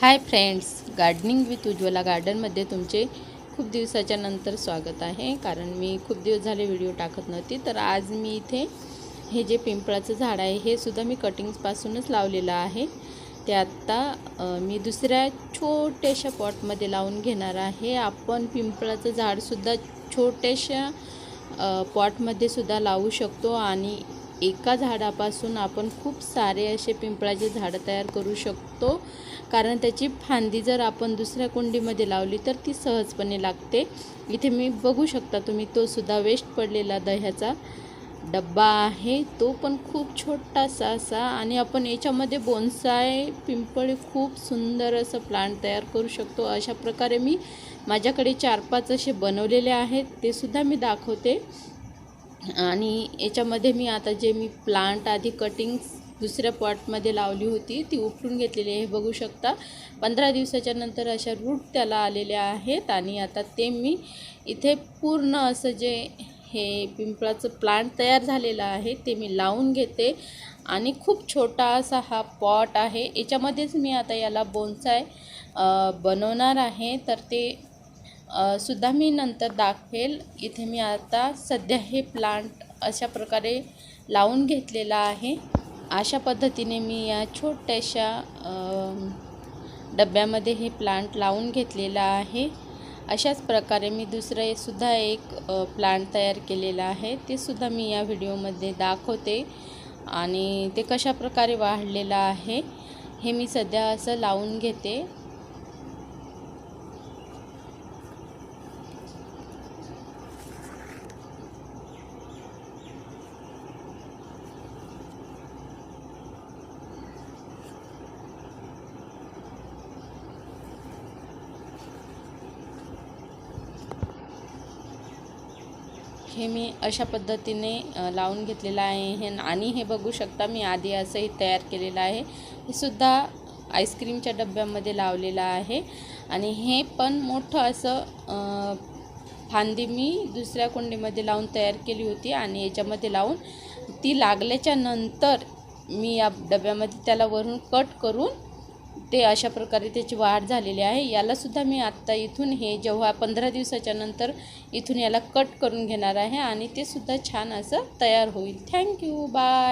Hi friends gardening with Ujjwala गार्डनमध्ये तुमचे खूप दिवसाच्या नंतर स्वागत आहे. कारण मी खूप दिवस झाले व्हिडिओ टाकत नव्हती तर आज मी इथे हे जे पिंपळाचं झाड आहे हे सुद्धा मी कटिंग्सपासूनच लावलेलं आहे. ते आत्ता मी दुसऱ्या छोट्याशा पॉटमध्ये लावून घेणार आहे. आपण पिंपळाचं झाडसुद्धा छोट्याशा पॉटमध्ये सुद्धा लावू शकतो आणि एका झाडापासून आपण खूप सारे असे पिंपळाचे झाडं तयार करू शकतो. कारण त्याची फांदी जर आपण दुसऱ्या कुंडीमध्ये लावली तर ती सहजपणे लागते. इथे मी बघू शकता तुम्ही तो सुद्धा वेस्ट पडलेला दह्याचा डब्बा आहे. तो पण खूप छोटासा असा आणि आपण याच्यामध्ये बोनसाय पिंपळ खूप सुंदर असं प्लांट तयार करू शकतो. अशा प्रकारे मी माझ्याकडे चार पाच असे बनवलेले आहेत. ते सुद्धा मी दाखवते. आणि याच्यामध्ये मी आता जे मी प्लांट आधी कटिंग्स दुसऱ्या पॉटमध्ये लावली होती ती उपटून घेतलेली आहे. बघू शकता पंधरा दिवसाच्या नंतर अशा रूट त्याला आलेल्या आहेत आणि आता ते मी इथे पूर्ण असं जे हे पिंपळाचं प्लांट तयार झालेलं आहे ते मी लावून घेते. आणि खूप छोटा असा हा पॉट आहे. याच्यामध्येच मी आता याला बोन्साय बनवणार आहे. तर ते सुद्धा मी नंतर दाखवेल. इथे मी आता सध्या हे प्लांट अशा प्रकारे लावून घेतलेला आहे. अशा पद्धतीने मी या छोट्याशा डब्यामध्ये हे प्लांट लावून घेतलेला आहे. अशाच प्रकारे मी दुसरं सुद्धा एक प्लांट तयार केलेला आहे. ते सुद्धा मी या व्हिडिओमध्ये दाखवते. आणि ते कशा प्रकारे वाढलेलं आहे हे मी सध्या असं लावून घेते. हे मी अशा पद्धतीने लावून घेतलेलं आहे. हे आणि हे बघू शकता मी आधी असंही तयार केलेलं आहे. हे सुद्धा आईस्क्रीमच्या डब्यामध्ये लावलेलं आहे. आणि हे पण मोठं असं फांदी मी दुसऱ्या कुंडीमध्ये लावून तयार केली होती आणि याच्यामध्ये लावून ती लागल्याच्या नंतर मी या डब्यामध्ये त्याला वरून कट करून ते अशा प्रकारे त्याची वाढ झालेली आहे. यालासुद्धा मी आत्ता इथून हे जेव्हा पंधरा दिवसाच्या नंतर इथून याला कट करून घेणार आहे आणि ते सुद्धा छान असं तयार होईल. Thank you bye